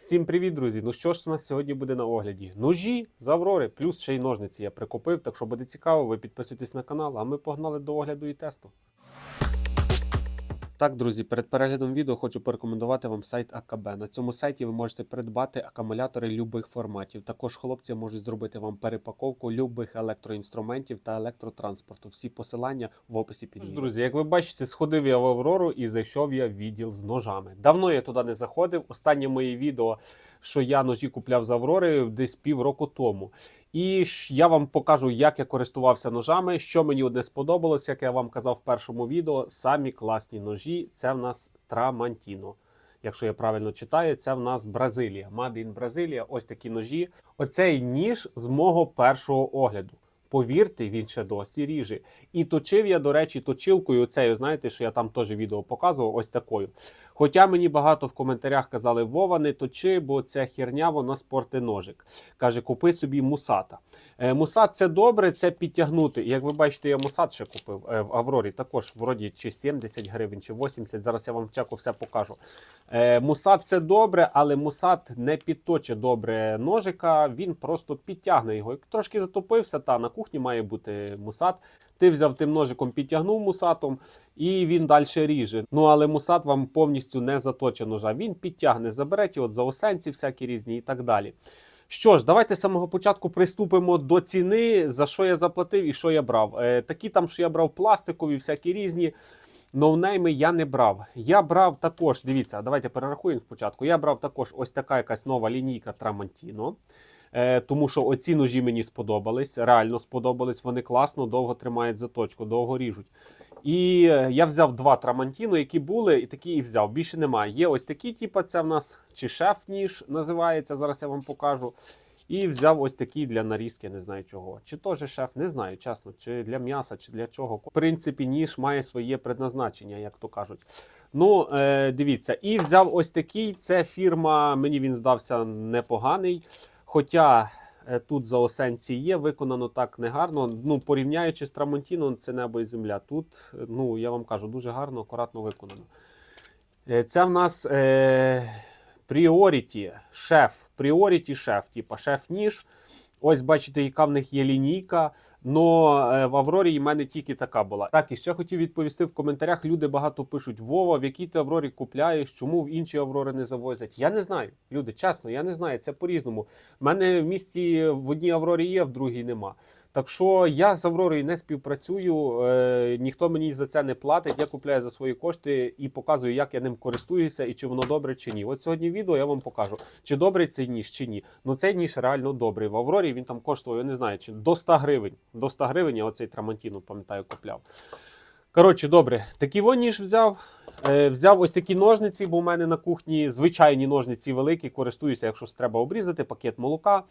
Всім привіт, друзі! Ну що ж у нас сьогодні буде на огляді? Ножі з Аврори, плюс ще й ножниці я прикупив. Так що буде цікаво, ви підписуйтесь на канал, а ми погнали до огляду і тесту. Так, друзі, перед переглядом відео хочу порекомендувати вам сайт АКБ. На цьому сайті ви можете придбати акумулятори любих форматів. Також хлопці можуть зробити вам перепаковку любих електроінструментів та електротранспорту. Всі посилання в описі під відео. Друзі, як ви бачите, сходив я в Аврору і зайшов я в відділ з ножами. Давно я туди не заходив. Останнє моє відео, що я ножі купляв з Аврори десь півроку тому. І я вам покажу, як я користувався ножами, що мені одне сподобалось, як я вам казав в першому відео. Самі класні ножі. Це в нас Трамантіно. Якщо я правильно читаю, це в нас Бразилія. In Бразилія. Ось такі ножі. Оцей ніж з мого першого огляду. Повірте, він ще досі ріже. І точив я, до речі, точилкою. Оцею, знаєте, що я там теж відео показував, ось такою. Хоча мені багато в коментарях казали, Вова, не точи, бо ця херня вона спорти ножик. Каже, купи собі мусата. Е, мусат це добре, це підтягнути. Як ви бачите, я мусат ще купив е, в Аврорі. Також вроді чи 70 гривень, чи 80. Зараз я вам в чеку все покажу. Е, мусат це добре, але мусат не підточить добре ножика, він просто підтягне його. Трошки затопився, та на кухні має бути мусат. Ти взяв тим ножиком, підтягнув мусатом, і він далі ріже. Ну але мусат вам повністю не заточить ножа. Він підтягне, заберете от заосенці всякі різні і так далі. Що ж, давайте з самого початку приступимо до ціни, за що я заплатив і що я брав. Е, такі там, що я брав пластикові, всякі різні. Ноунейми я не брав. Я брав також, дивіться, давайте перерахуємо спочатку. Я брав також ось така якась нова лінійка Трамантіно. Е, тому що оці ножі мені сподобались, реально сподобались. Вони класно, довго тримають заточку, довго ріжуть. І е, я взяв два трамантіно, які були, і такі і взяв. Більше немає. Є ось такі, типу, це в нас чи шеф-ніж називається. Зараз я вам покажу. І взяв ось такий для нарізки, не знаю чого. Чи теж шеф, не знаю, чесно, чи для м'яса, чи для чого. В принципі, ніж має своє предназначення, як то кажуть. Ну, е, дивіться, і взяв ось такий. Це фірма, мені він здався непоганий. Хоча тут тут заосенці є, виконано так негарно. Ну, порівняючи з Трамонтіном, це небо і земля. Тут, е, ну, я вам кажу, дуже гарно, акуратно виконано. Е, Це в нас е, пріоріті шеф, пріоріті шеф, типа шеф-ніж. Ось бачите, яка в них є лінійка. Но е, в Аврорі в мене тільки така була. Так, і ще хотів відповісти в коментарях. Люди багато пишуть: Вова, в якій ти Аврорі купляєш, чому в інші Аврори не завозять? Я не знаю. Люди, чесно, я не знаю. Це по-різному. У мене в місті в одній Аврорі є, в другій нема. Так що я з Авророю не співпрацюю, е, ніхто мені за це не платить. Я купляю за свої кошти і показую, як я ним користуюся і чи воно добре чи ні. От сьогодні відео я вам покажу, чи добрий цей ніж, чи ні. Ну цей ніж реально добрий. В Аврорі він там коштував, я не знаю, чи до 100 гривень. До 100 гривень я оцей Трамантіно, пам'ятаю, купляв. Коротше, добре, такий вон ніж взяв. Е, взяв ось такі ножниці, бо у мене на кухні звичайні ножниці великі, користуюся, якщо треба обрізати пакет молока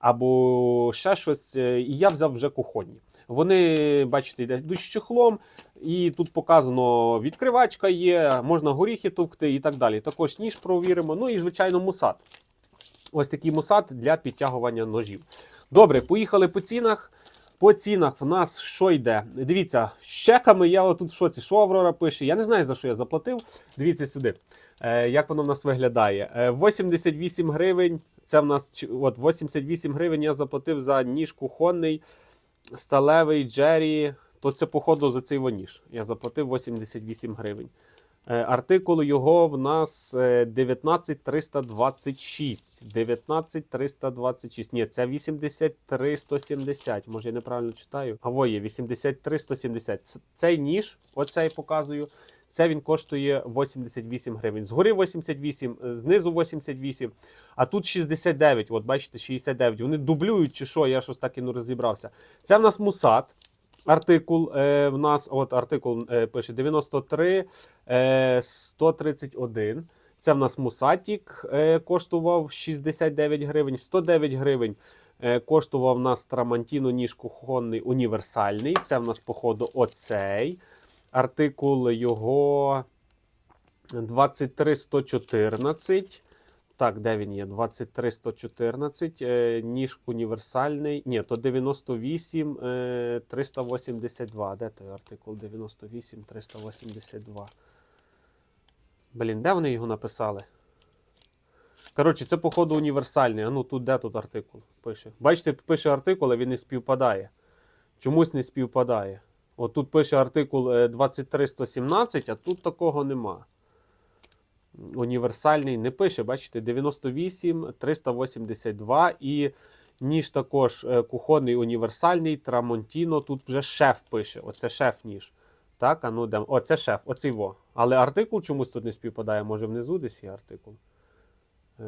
або ще щось. Е, І я взяв вже кухонні. Вони, бачите, йдуть з чехлом, і тут показано відкривачка є, можна горіхи товкти і так далі. Також ніж провіримо. Ну і, звичайно, мусат. Ось такий мусат для підтягування ножів. Добре, поїхали по цінах. По цінах в нас що йде? Дивіться, з чеками я отут в шоці, що Аврора пише. Я не знаю, за що я заплатив. Дивіться сюди, як воно в нас виглядає. Е, 88 гривень. Це в нас от 88 гривень я заплатив за ніж кухонний, сталевий Джері. То це, походу, за цей воніж. Я заплатив 88 гривень. Е, Артикул його в нас е, 19326. 19326. Ні, це 83170. Може, я неправильно читаю. А во є 83170. Цей ніж, оцей показую. Це він коштує 88 гривень. Згори 88, е, знизу 88, а тут 69. От бачите, 69. Вони дублюють чи що, я щось так і не розібрався. Це в нас мусат. Артикул е, в нас, от артикул е, пише 93 е, 131. Це в нас Мусатік е, коштував 69 гривень, 109 гривень. Е, коштував в нас Трамантіно ніж кухонний універсальний. Це в нас, походу, оцей. Артикул його 23114. Так, де він є? 23114. Е, ніж універсальний. Ні, то 98 е, 382. Де той артикул 98 382? Блін, де вони його написали? Коротше, це, походу, універсальний. А ну тут де тут артикул пише. Бачите, пише артикул, а він не співпадає. Чомусь не співпадає. От тут пише артикул е, 23117, а тут такого нема. Універсальний не пише, бачите, 98 382 і ніж також е, кухонний універсальний Трамонтіно. Тут вже шеф пише. Оце шеф ніж. Так, а ну де. Це шеф, оцей во. Але артикул чомусь тут не співпадає. Може внизу десь є артикул. Е,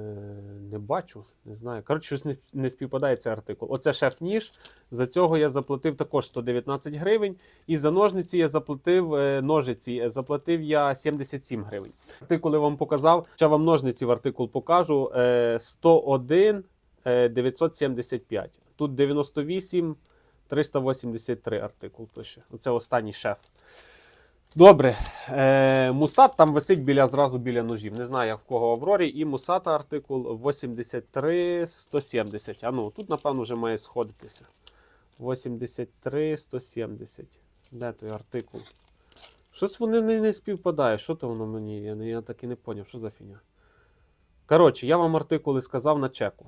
не бачу, не знаю. Коротше, щось не, не співпадає цей артикул. Оце шеф ніж. За цього я заплатив також 119 гривень. І за ножниці я заплатив е, ножиці, заплатив я 77 гривень. Артикул я вам показав. Ще вам ножниці в артикул покажу. Е, 101 е, 975. Тут 98 383 артикул. Оце останній шеф. Добре. Е, Мусат там висить біля зразу біля ножів. Не знаю, як в кого Аврорі. І Мусата артикул 83 170. А ну, тут, напевно, вже має сходитися. 83 170. Де той артикул? Щось вони не, не співпадає. Що то воно мені? Я, я так і не поняв, що за фігня. Коротше, я вам артикули сказав на чеку.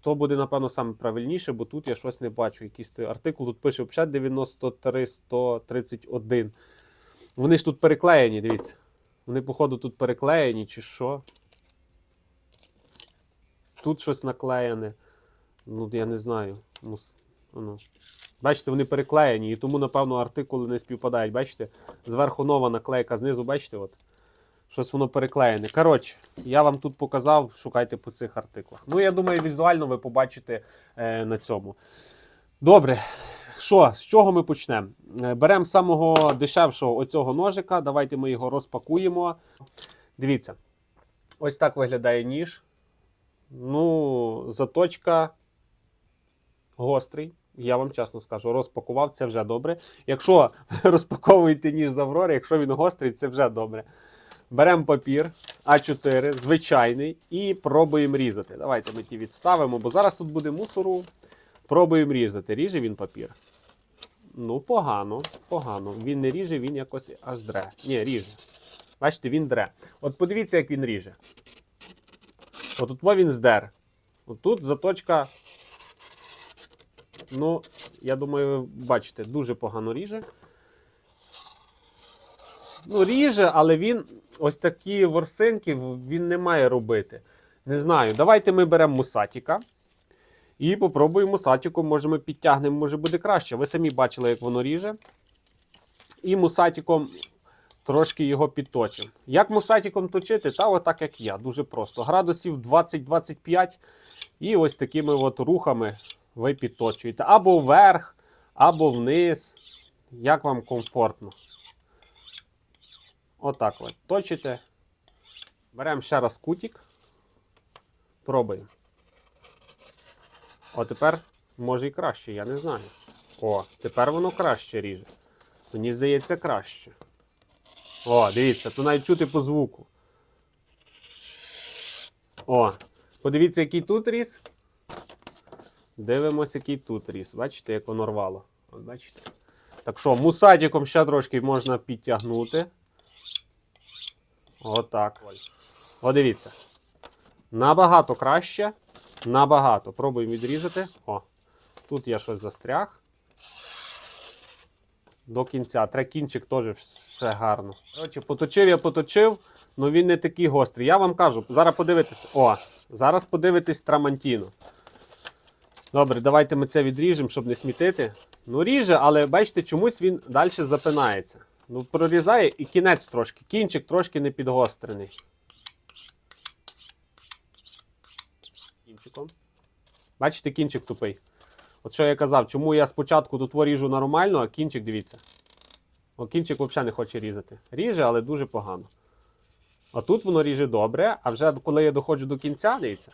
То буде, напевно, саме правильніше, бо тут я щось не бачу. Якийсь артикул тут пише взагалі 93 131. Вони ж тут переклеєні, дивіться. Вони, походу, тут переклеєні, чи що. Тут щось наклеєне. Ну, я не знаю. Ну. Бачите, вони переклеєні, і тому, напевно, артикули не співпадають. Бачите? Зверху нова наклейка, знизу, бачите, от. Щось воно переклеєне. Коротше, я вам тут показав, шукайте по цих артиклах. Ну, я думаю, візуально ви побачите е, на цьому. Добре. Що, з чого ми почнемо? Е, Беремо самого дешевшого оцього ножика. Давайте ми його розпакуємо. Дивіться, ось так виглядає ніж. Ну, заточка гострий. Я вам чесно скажу, розпакував це вже добре. Якщо розпаковуєте ніж з Аврори, якщо він гострий, це вже добре. Беремо папір А4, звичайний, і пробуємо різати. Давайте ми ті відставимо, бо зараз тут буде мусору. Пробуємо різати. Ріже він папір. Ну, погано, погано. Він не ріже, він якось аж дре. Ні, ріже. Бачите, він дре. От подивіться, як він ріже. От во він здер. От тут заточка. Ну, я думаю, ви бачите, дуже погано ріже. Ну, ріже, але він ось такі ворсинки він не має робити. Не знаю. Давайте ми беремо мусатіка. І попробуємо мусатіком, може ми підтягнемо, може буде краще. Ви самі бачили, як воно ріже. І мусатіком трошки його підточимо. Як мусатіком точити? Та отак, як я. Дуже просто. Градусів 20-25. І ось такими от рухами ви підточуєте. Або вверх, або вниз. Як вам комфортно. Отак от. Точите. Беремо ще раз кутик. Пробуємо. О, тепер може і краще, я не знаю. О, тепер воно краще ріже. Мені здається, краще. О, дивіться, то навіть чути по звуку. О, подивіться, який тут ріс. Дивимося, який тут ріс. Бачите, як воно рвало. От бачите? Так що, мусатиком ще трошки можна підтягнути. Отак. О, дивіться. Набагато краще. Набагато. Пробуємо відрізати. О, тут я щось застряг. До кінця. Треба кінчик теж все гарно. Коротше, поточив я поточив, але він не такий гострий. Я вам кажу, зараз подивитесь. О, зараз подивитесь Трамантіно. Добре, давайте ми це відріжемо, щоб не смітити. Ну, ріже, але бачите, чомусь він далі запинається. Ну, прорізає і кінець трошки. Кінчик трошки не підгострений. Кінчиком. Бачите, кінчик тупий. От що я казав, чому я спочатку тут ріжу нормально, а кінчик, дивіться. О, кінчик взагалі не хоче різати. Ріже, але дуже погано. А тут воно ріже добре, а вже коли я доходжу до кінця, дивіться.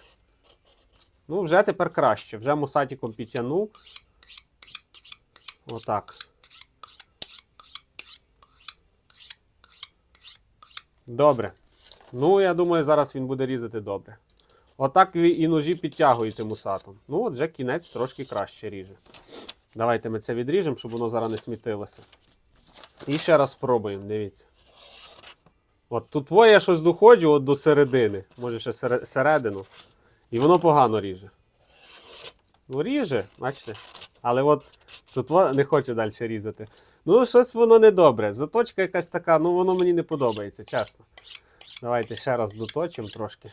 Ну, вже тепер краще. Вже мусатиком підтягнув. Отак. Добре. Ну, я думаю, зараз він буде різати добре. Отак ви і ножі підтягуєте мусатом. Ну, от вже кінець трошки краще ріже. Давайте ми це відріжемо, щоб воно зараз не смітилося. І ще раз спробуємо, дивіться. От тут твоє я щось доходжу от до середини, може ще середину. І воно погано ріже. Ну, ріже, бачите. Але от тут во- не хоче далі різати. Ну, щось воно недобре. Заточка якась така, ну воно мені не подобається, чесно. Давайте ще раз доточимо трошки.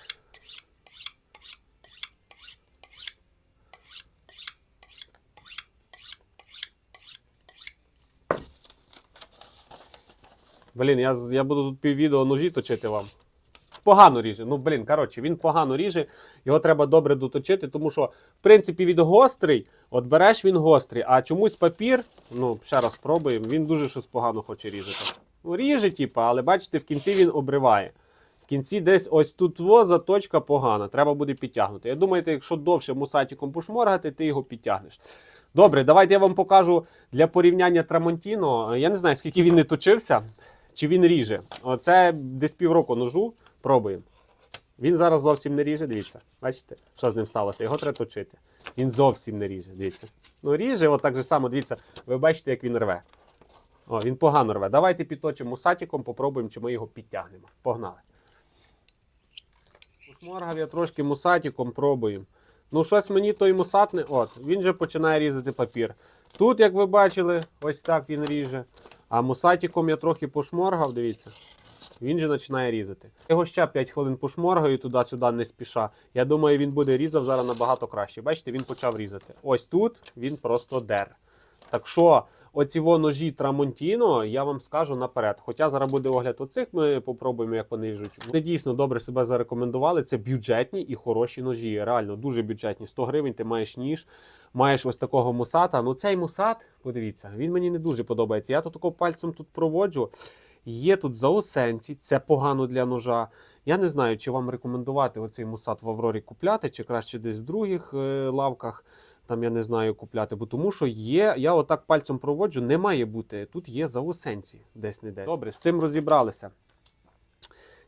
Блін, я, я буду тут піввідео ножі точити вам. Погано ріже. Ну, блін, коротше, він погано ріже, його треба добре доточити, тому що, в принципі, він гострий, от береш він гострий, а чомусь папір, ну, ще раз спробуємо, він дуже щось погано хоче різати. Ну, ріже, типу, але бачите, в кінці він обриває. В кінці десь ось тут во заточка погана, треба буде підтягнути. Я думаю, якщо довше мусатиком пошморгати, ти його підтягнеш. Добре, давайте я вам покажу для порівняння Трамонтіно. Я не знаю, скільки він не точився, чи він ріже. Оце десь півроку ножу. Пробуємо. Він зараз зовсім не ріже, дивіться. Бачите, що з ним сталося? Його треба точити. Він зовсім не ріже, дивіться. Ну, ріже, от так же само, дивіться, ви бачите, як він рве. О, він погано рве. Давайте підточимо мусатиком, попробуємо, чи ми його підтягнемо. Погнали. Шморгав я трошки мусатиком, пробуємо. Ну, щось мені той мусат не. От, він же починає різати папір. Тут, як ви бачили, ось так він ріже. А мусатіком я трохи пошморгав, дивіться. Він же починає різати. Його ще 5 хвилин пошморгаю туди-сюди, не спіша. Я думаю, він буде різав зараз набагато краще. Бачите, він почав різати. Ось тут він просто дер. Так що, оці во ножі Трамонтіно, я вам скажу наперед. Хоча зараз буде огляд оцих, ми попробуємо, як вони ріжуть. Вони дійсно добре себе зарекомендували. Це бюджетні і хороші ножі. Реально дуже бюджетні. 100 гривень ти маєш ніж, маєш ось такого мусата. Ну цей мусат, подивіться, він мені не дуже подобається. Я тут такого пальцем тут проводжу. Є тут заосенці, це погано для ножа. Я не знаю, чи вам рекомендувати оцей мусат в Аврорі купляти, чи краще десь в других е, лавках. Там я не знаю купляти, бо тому що є, я отак пальцем проводжу, не має бути. Тут є заосенці десь не десь. Добре, з тим розібралися.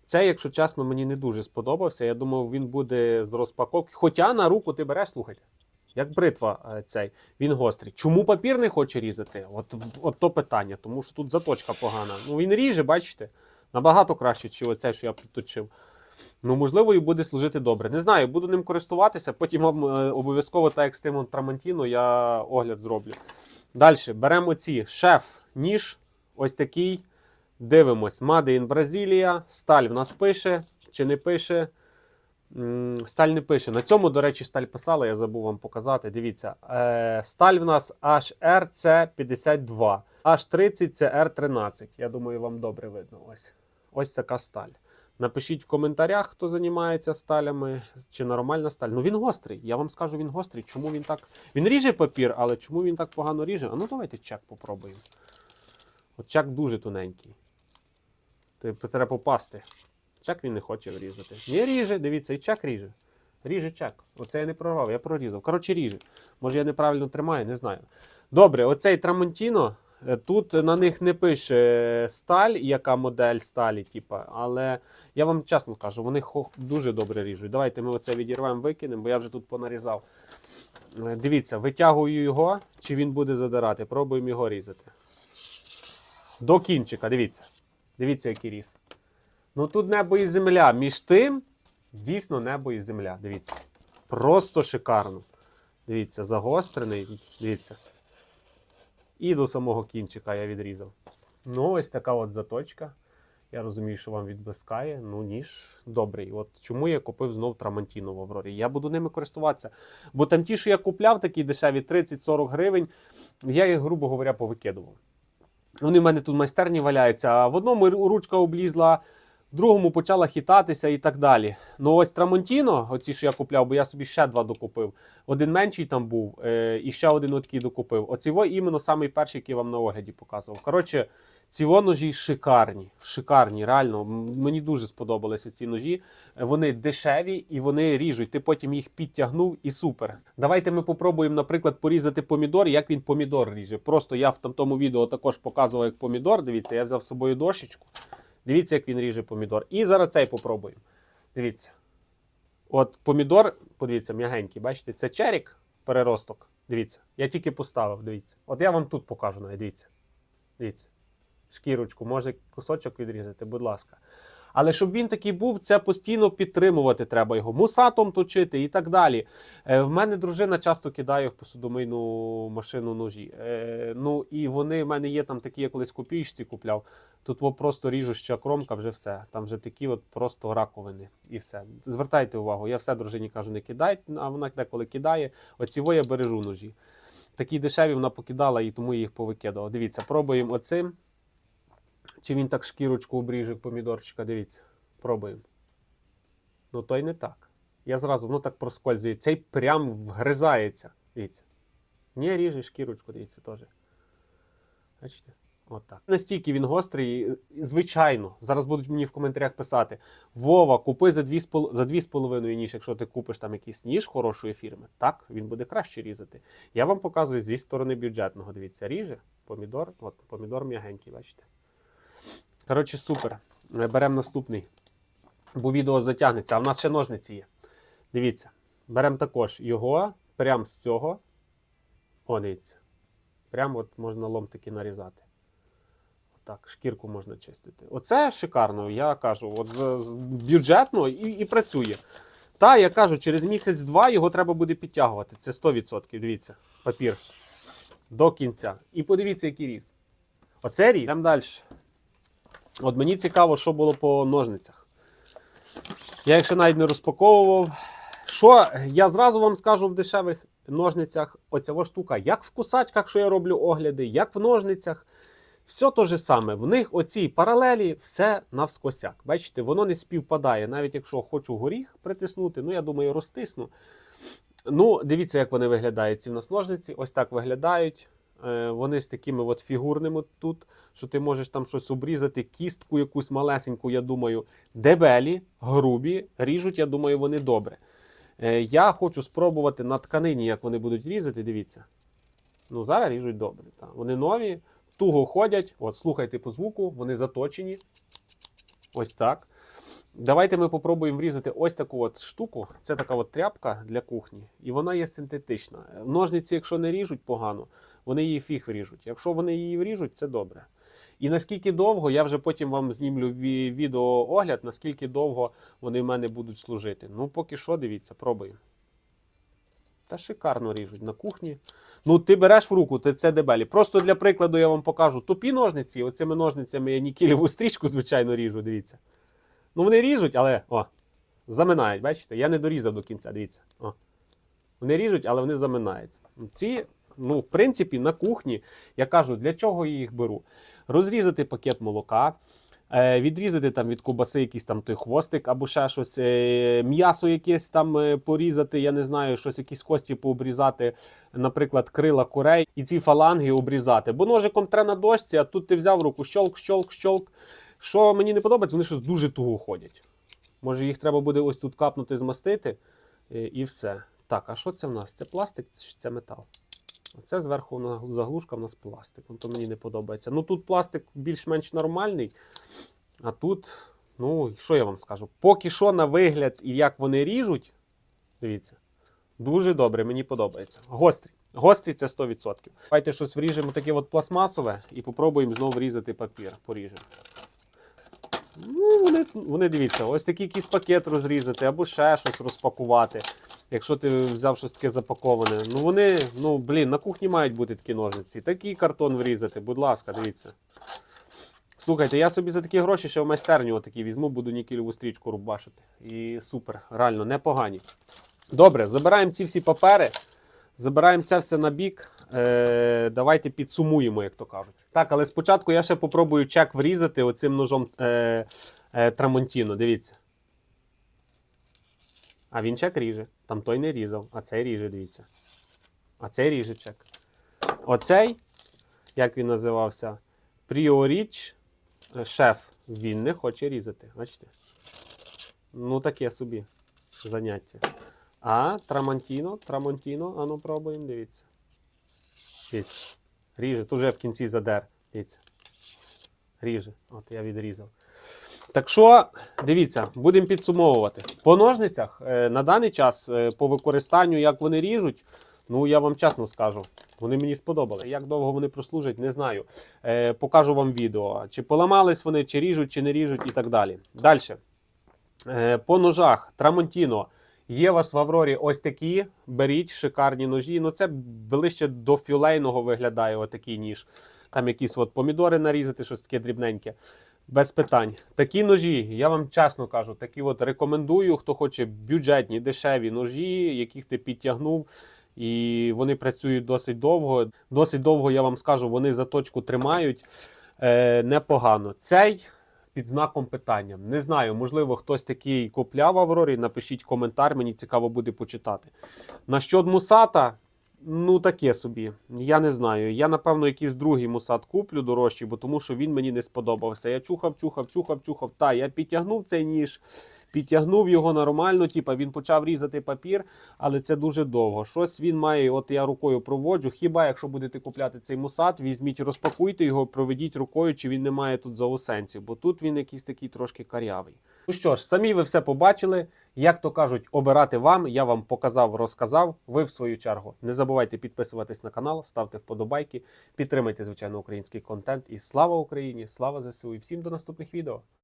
Це, якщо чесно, мені не дуже сподобався. Я думав, він буде з розпаковки. Хоча на руку ти береш, слухайте, як бритва е, цей, він гострий. Чому папір не хоче різати? От, от то питання, тому що тут заточка погана. Ну він ріже, бачите, набагато краще, ніж оцей, що я підточив. Ну, можливо, і буде служити добре. Не знаю, буду ним користуватися. Потім вам е, обов'язково, так як з тим Трамантіно, я огляд зроблю. Далі беремо ці шеф, ніж, ось такий. Дивимось. Made in Бразилія. Сталь в нас пише чи не пише. Сталь не пише. На цьому, до речі, сталь писала, я забув вам показати. Дивіться. Е, сталь в нас HRC52, H30 це R13. Я думаю, вам добре видно. Ось. Ось така сталь. Напишіть в коментарях, хто займається сталями, чи нормальна сталь. Ну він гострий. Я вам скажу, він гострий. Чому він так. Він ріже папір, але чому він так погано ріже? А ну давайте чек попробуємо. От чек дуже тоненький. Ти треба попасти. Чек він не хоче врізати. Не ріже, дивіться, і чек ріже. Ріже чек. Оце я не прорвав, я прорізав. Коротше, ріже. Може, я неправильно тримаю, не знаю. Добре, оцей Трамонтіно. Е, Тут на них не пише сталь, яка модель сталі, типа, але я вам чесно кажу, вони дуже добре ріжуть. Давайте ми оце відірвемо, викинемо, бо я вже тут понарізав. Е, Дивіться, витягую його, чи він буде задирати. Пробуємо його різати. До кінчика, дивіться. Дивіться, який різ. Ну тут небо і земля. Між тим, дійсно небо і земля. Дивіться. Просто шикарно. Дивіться, загострений. Дивіться. І до самого кінчика я відрізав. Ну, ось така от заточка. Я розумію, що вам відблискає. Ну, ніж добрий. От чому я купив знов Трамантіно в Аврорі. Я буду ними користуватися. Бо там ті, що я купляв, такі дешеві 30-40 гривень, я їх, грубо говоря, повикидував. Вони в мене тут майстерні валяються. А в одному ручка облізла, другому почала хитатися і так далі. Ну ось Трамонтіно, оці, що я купляв, бо я собі ще два докупив. Один менший там був, е, і ще один такий докупив. Оці во іменно самий перший, який я вам на огляді показував. Коротше, ці во ножі шикарні. Шикарні, реально. Мені дуже сподобалися ці ножі. Вони дешеві і вони ріжуть. Ти потім їх підтягнув і супер. Давайте ми попробуємо, наприклад, порізати помідор, як він помідор ріже. Просто я в тому відео також показував, як помідор. Дивіться, я взяв з собою дощечку. Дивіться, як він ріже помідор. І зараз цей попробуємо. Дивіться. От помідор, подивіться, м'ягенький, бачите, це черік, переросток. Дивіться. Я тільки поставив, дивіться. От я вам тут покажу навіть, дивіться. Дивіться. Шкірочку, може кусочок відрізати, будь ласка. Але щоб він такий був, це постійно підтримувати треба його, мусатом точити і так далі. Е, в мене дружина часто кидає в посудомийну машину ножі. Е, ну і вони в мене є там такі, я колись в копійці купляв. Тут во просто ріжуща кромка, вже все. Там вже такі от просто раковини і все. Звертайте увагу, я все дружині кажу, не кидайте, а вона деколи кидає. Оці я бережу ножі. Такі дешеві вона покидала і тому я їх повикидала. Дивіться, пробуємо оцим. Чи він так шкірочку обріже помідорчика, дивіться, пробуємо. Ну, то й не так. Я зразу, воно так проскользує. Цей прям вгризається. Дивіться. Ні, ріже шкірочку, дивіться теж. Бачите? Отак. Настільки він гострий, звичайно. Зараз будуть мені в коментарях писати: Вова, купи за 2,5 ніж, якщо ти купиш там якийсь ніж хорошої фірми. Так, він буде краще різати. Я вам показую зі сторони бюджетного. Дивіться, ріже, помідор, от помідор м'ягенький, бачите. Коротше, супер. Е, Беремо наступний, бо відео затягнеться, а в нас ще ножниці є. Дивіться, беремо також його прямо з цього. О, дивіться. Прямо от можна ломтики нарізати. Так, шкірку можна чистити. Оце шикарно, я кажу, от з, з- бюджетно і, і працює. Та, я кажу, через місяць-два його треба буде підтягувати. Це 100%. Дивіться, папір. До кінця. І подивіться, який різ. Оце різ. Йдемо далі. От мені цікаво, що було по ножницях. Я їх ще навіть не розпаковував. Що я зразу вам скажу в дешевих ножницях, оця штука, як в кусачках, що я роблю огляди, як в ножницях. Все те же саме. В них оці паралелі все навскосяк. Бачите, воно не співпадає. Навіть якщо хочу горіх притиснути, ну я думаю, розтисну. Ну, дивіться, як вони виглядають. Ці в нас ножниці. Ось так виглядають. Е, Вони з такими от фігурними тут, що ти можеш там щось обрізати, кістку якусь малесеньку, я думаю, дебелі, грубі, ріжуть, я думаю, вони добре. Е, Я хочу спробувати на тканині, як вони будуть різати. Дивіться. Ну, зараз ріжуть добре. Так. Вони нові, туго ходять. От, слухайте по звуку, вони заточені. Ось так. Давайте ми попробуємо врізати ось таку от штуку. Це така от тряпка для кухні, і вона є синтетична. Ножниці, якщо не ріжуть погано, вони її фіг вріжуть. Якщо вони її вріжуть, це добре. І наскільки довго, я вже потім вам знімлю ві- відеоогляд, наскільки довго вони в мене будуть служити. Ну, поки що, дивіться, пробуємо. Та шикарно ріжуть на кухні. Ну, ти береш в руку, ти це дебелі. Просто для прикладу я вам покажу тупі ножниці. Оцими ножницями я нікелеву стрічку, звичайно, ріжу. Дивіться. Ну, вони ріжуть, але о, заминають. Бачите? Я не дорізав до кінця. Дивіться. О. Вони ріжуть, але вони заминаються. Ці, ну, в принципі, на кухні я кажу, для чого я їх беру? Розрізати пакет молока. е, Відрізати там від кубаси якийсь там той хвостик або ще щось, е, м'ясо якесь там е, порізати, я не знаю, щось якісь кості пообрізати, наприклад, крила курей, і ці фаланги обрізати. Бо ножиком треба на дошці, а тут ти взяв руку, щолк, щолк, щолк. Що мені не подобається, вони щось дуже туго ходять. Може, їх треба буде ось тут капнути, змастити, е, і все. Так, а що це в нас? Це пластик чи це метал? Оце зверху заглушка в нас пластик. Ну, То мені не подобається. Ну тут пластик більш-менш нормальний. А тут, ну, що я вам скажу? Поки що на вигляд і як вони ріжуть, дивіться, дуже добре, мені подобається. Гострі. Гострі це 100%. Давайте щось вріжемо таке от пластмасове і попробуємо знову врізати папір. Поріжемо. Ну, вони, вони дивіться, ось такий якийсь пакет розрізати або ще щось розпакувати. Якщо ти взяв щось таке запаковане. Ну вони, ну блін, на кухні мають бути такі ножниці. Такий картон врізати, будь ласка, дивіться. Слухайте, я собі за такі гроші ще в майстерню отакі візьму, буду нікелеву стрічку рубашити. І супер, реально, непогані. Добре, забираємо ці всі папери, забираємо це все на бік. Е, давайте підсумуємо, як то кажуть. Так, але спочатку я ще попробую чек врізати оцим ножом е, е, Трамонтіно. Дивіться. А він чек ріже. Там той не різав, а цей ріже, дивіться. А цей ріже чек. Оцей, як він називався, Пріоріч е, шеф. Він не хоче різати. Бачите? Ну, таке собі заняття. А Трамонтіно, Трамонтіно, ану пробуємо, дивіться. Дивіться. Ріже, тут вже в кінці задер. Дивіться. Ріже. От я відрізав. Так що, дивіться, будемо підсумовувати. По ножницях е, на даний час, е, по використанню, як вони ріжуть, Ну, я вам чесно скажу, вони мені сподобалися. Як довго вони прослужать, не знаю. Е, покажу вам відео. Чи поламались вони, чи ріжуть, чи не ріжуть, і так далі. Далі. Е, по ножах Трамонтіно. Є у вас в Аврорі ось такі. Беріть шикарні ножі. Ну, це ближче до фюлейного виглядає отакий ніж. Там якісь от помідори нарізати, щось таке дрібненьке. Без питань. Такі ножі, я вам чесно кажу, такі от рекомендую, хто хоче бюджетні, дешеві ножі, яких ти підтягнув. І вони працюють досить довго. Досить довго, я вам скажу, вони заточку тримають е, непогано. Цей під знаком питання. Не знаю, можливо, хтось такий купляв Аврорі. Напишіть коментар, мені цікаво буде почитати. На що мусата, ну таке собі. Я не знаю. Я, напевно, якийсь другий мусат куплю дорожчий, бо тому що він мені не сподобався. Я чухав, чухав, чухав, чухав. Та, я підтягнув цей ніж. Підтягнув його нормально, типа він почав різати папір, але це дуже довго. Щось він має, от я рукою проводжу. Хіба якщо будете купляти цей мусат, візьміть, розпакуйте його, проведіть рукою, чи він не має тут заусенців, бо тут він якийсь такий трошки карявий. Ну що ж, самі ви все побачили. Як то кажуть, обирати вам. Я вам показав, розказав. Ви в свою чергу. Не забувайте підписуватись на канал, ставте вподобайки, підтримайте, звичайно, український контент. І слава Україні! Слава ЗСУ! І всім до наступних відео!